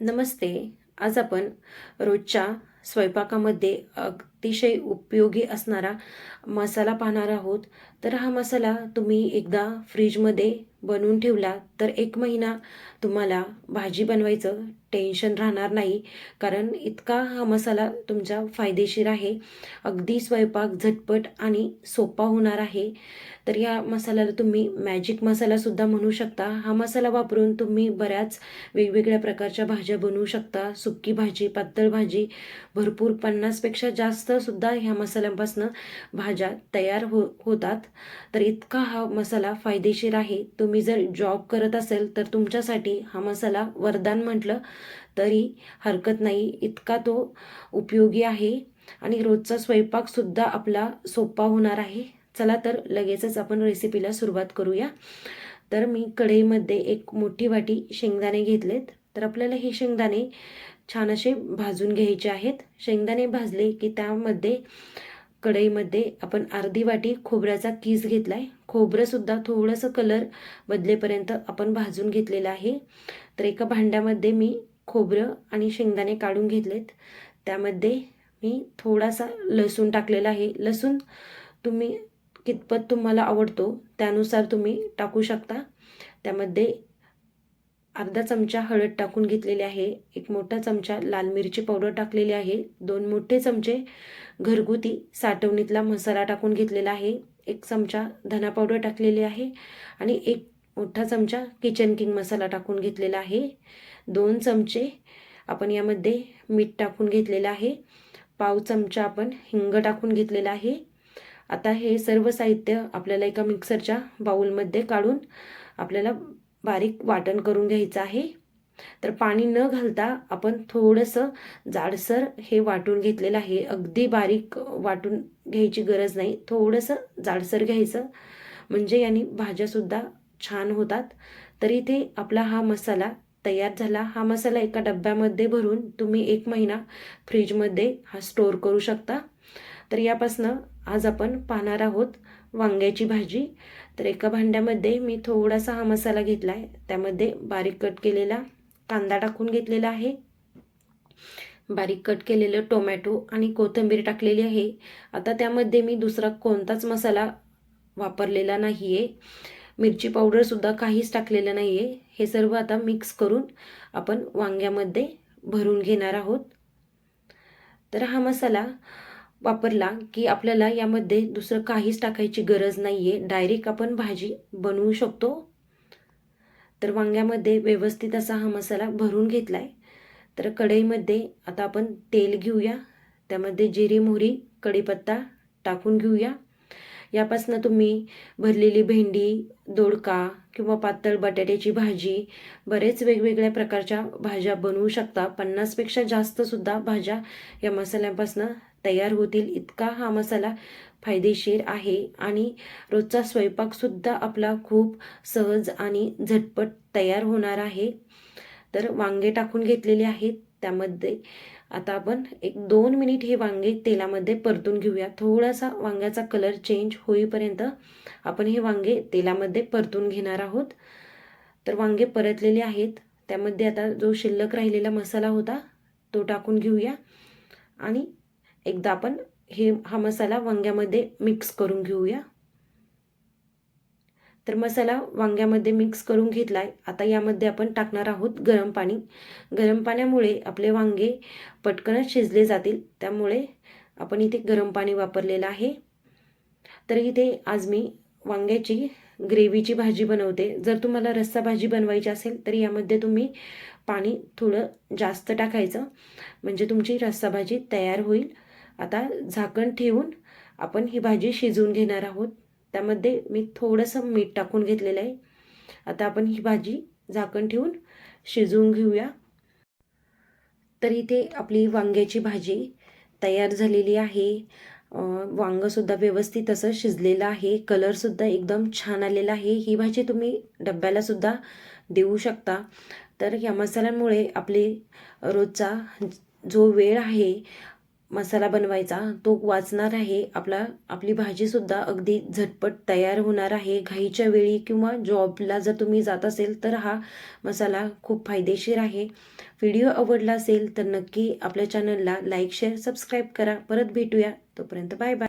नमस्ते. आज आपण रोजच्या स्वयंपाकामध्ये अतिशय उपयोगी असणारा मसाला पाहणार आहोत. तर हा मसाला तुम्ही एकदा फ्रीजमध्ये बनवून ठेवला तर एक महिना तुम्हाला भाजी बनवायचं टेन्शन राहणार नाही. कारण इतका हा मसाला तुमचा फायदेशीर आहे. अगदी स्वयंपाक झटपट आणि सोपा होणार आहे. तर या मसाल्याला तुम्ही मॅजिक मसालासुद्धा म्हणू शकता. हा मसाला वापरून तुम्ही बऱ्याच वेगवेगळ्या प्रकारच्या भाज्या बनवू शकता. सुक्की भाजी पातळ भाजी भरपूर पन्नासपेक्षा जास्तसुद्धा ह्या मसाल्यांपासून भाज्या तयार हो होतात. तर इतका हा मसाला फायदेशीर आहे. तुम्ही जर जॉब करत असेल तर तुमच्यासाठी हा मसाला वरदान म्हटलं तरी हरकत नाही. इतका तो उपयोगी आहे. आणि रोजचा स्वयंपाकसुद्धा आपला सोपा होणार आहे. चला तर लगेचच आपण रेसिपीला सुरुवात करूया. तर मी कढईमध्ये एक मोठी वाटी शेंगदाणे घेतलेत. तर आपल्याला हे शेंगदाणे छान असे भाजून घ्यायचे आहेत. शेंगदाणे भाजले की त्यामध्ये कढईमध्ये आपण अर्धी वाटी खोबऱ्याचा किस घेतला आहे खोबरंसुद्धा थोडंसं कलर बदलेपर्यंत आपण भाजून घेतलेलं आहे. तर एका भांड्यामध्ये मी खोबरं आणि शेंगदाणे काढून घेतलेत. त्यामध्ये मी थोडासा लसूण टाकलेला आहे. लसूण तुम्ही कितपत तुम्हाला आवडतो त्यानुसार तुम्ही टाकू शकता. त्यामध्ये अर्धा चमचा हळद टाकून घेतलेली आहे एक मोठा चमचा लाल मिरची पावडर टाकलेली आहे दोन मोठे चमचे घरगुती साठवणीतला मसाला टाकून घेतलेला आहे एक चमचा धना पावडर टाकलेली आहे आणि एक मोठा चमचा किचन किंग मसाला टाकून घेतलेला आहे. दोन चमचे आपण यामध्ये मीठ टाकून घेतलेलं आहे पाव चमचा आपण हिंग टाकून घेतलेला आहे. आता हे सर्व साहित्य आपल्याला एका मिक्सरच्या बाऊलमध्ये काढून आपल्याला बारीक वाटण करून घ्यायचं आहे. तर पाणी न घालता आपण थोडंसं जाडसर हे वाटून घेतलेलं आहे. अगदी बारीक वाटून घ्यायची गरज नाही. थोडंसं जाडसर घ्यायचं. म्हणजे याने भाज्यासुद्धा छान होतात. तर इथे आपला हा मसाला तयार झाला. हा मसाला एका डब्यामध्ये भरून तुम्ही एक महिना फ्रीजमध्ये हा स्टोअर करू शकता. तर यापासनं आज आपण पाहणार आहोत वांग्याची भाजी. तर एका भांड्यामध्ये मी थोडासा हा मसाला घेतला आहे त्यामध्ये बारीक कट केलेला कांदा टाकून घेतलेला आहे. बारीक कट केलेलं टोमॅटो आणि कोथिंबीर टाकलेली आहे. आता त्यामध्ये मी दुसरा कोणताच मसाला वापरलेला नाही आहे मिरची पावडरसुद्धा काहीच टाकलेलं नाही आहे हे सर्व आता मिक्स करून आपण वांग्यामध्ये भरून घेणार आहोत. तर हा मसाला वापरला की आपल्याला यामध्ये दुसरं काहीच टाकायची गरज नाही आहे डायरेक्ट आपण भाजी बनवू शकतो. तर वांग्यामध्ये व्यवस्थित असा हा मसाला भरून घेतला आहे तर कढईमध्ये आता आपण तेल घेऊया. त्यामध्ये जिरी मोहरी कढीपत्ता टाकून घेऊया. यापासनं तुम्ही भरलेली भेंडी दोडका किंवा पातळ बटाट्याची भाजी बरेच वेगवेगळ्या प्रकारच्या भाज्या बनवू शकता. पन्नासपेक्षा जास्तसुद्धा भाज्या या मसाल्यापासनं तयार होतील इतका हा मसाला फायदेशीर आहे. आणि रोजचा स्वयंपाकसुद्धा आपला खूप सहज आणि झटपट तयार होणार आहे. तर वांगे टाकून घेतलेले आहेत. त्यामध्ये आता आपण एक दोन मिनिट हे वांगे तेलामध्ये परतून घेऊया. थोडासा वांग्याचा कलर चेंज होईपर्यंत आपण हे वांगे तेलामध्ये परतून घेणार आहोत. तर वांगे परतलेले आहेत. त्यामध्ये आता जो शिल्लक राहिलेला मसाला होता तो टाकून घेऊया. आणि एकदा आपण हे हा मसाला वांग्यामध्ये मिक्स करून घेऊया. तर मसाला वांग्यामध्ये मिक्स करून घेतला आहे आता यामध्ये आपण टाकणार आहोत गरम पाणी. गरम पाण्यामुळे आपले वांगे पटकनच शिजले जातील. त्यामुळे आपण इथे गरम पाणी वापरलेलं आहे. तर इथे आज मी वांग्याची ग्रेव्हीची भाजी बनवते. जर तुम्हाला रस्सा भाजी बनवायची असेल तर यामध्ये तुम्ही पाणी थोडं जास्त टाकायचं. म्हणजे तुमची रस्सा भाजी तयार होईल. आता झाकण ठेवून आपण ही भाजी शिजवून घेणार आहोत. त्यामध्ये मी थोडंसं मीठ टाकून घेतलेलं आहे. आता आपण ही भाजी झाकण ठेवून शिजवून घेऊया. तर इथे आपली वांग्याची भाजी तयार झालेली आहे. वांगंसुद्धा व्यवस्थित असं शिजलेलं आहे. कलरसुद्धा एकदम छान आलेला आहे. ही भाजी तुम्ही डब्यालासुद्धा देऊ शकता. तर या मसाल्यांमुळे आपले रोजचा जो वेळ आहे मसाला बनवायचा तो वाचणार आहे. आपला आपली भाजीसुद्धा अगदी झटपट तयार होणार आहे. घाईच्या वेळी किंवा जॉबला जर तुम्ही जात असेल तर हा मसाला खूप फायदेशीर आहे. व्हिडिओ आवडला असेल तर नक्की आपल्या चॅनलला लाईक शेअर सबस्क्राईब करा. परत भेटूया. तोपर्यंत बाय बाय.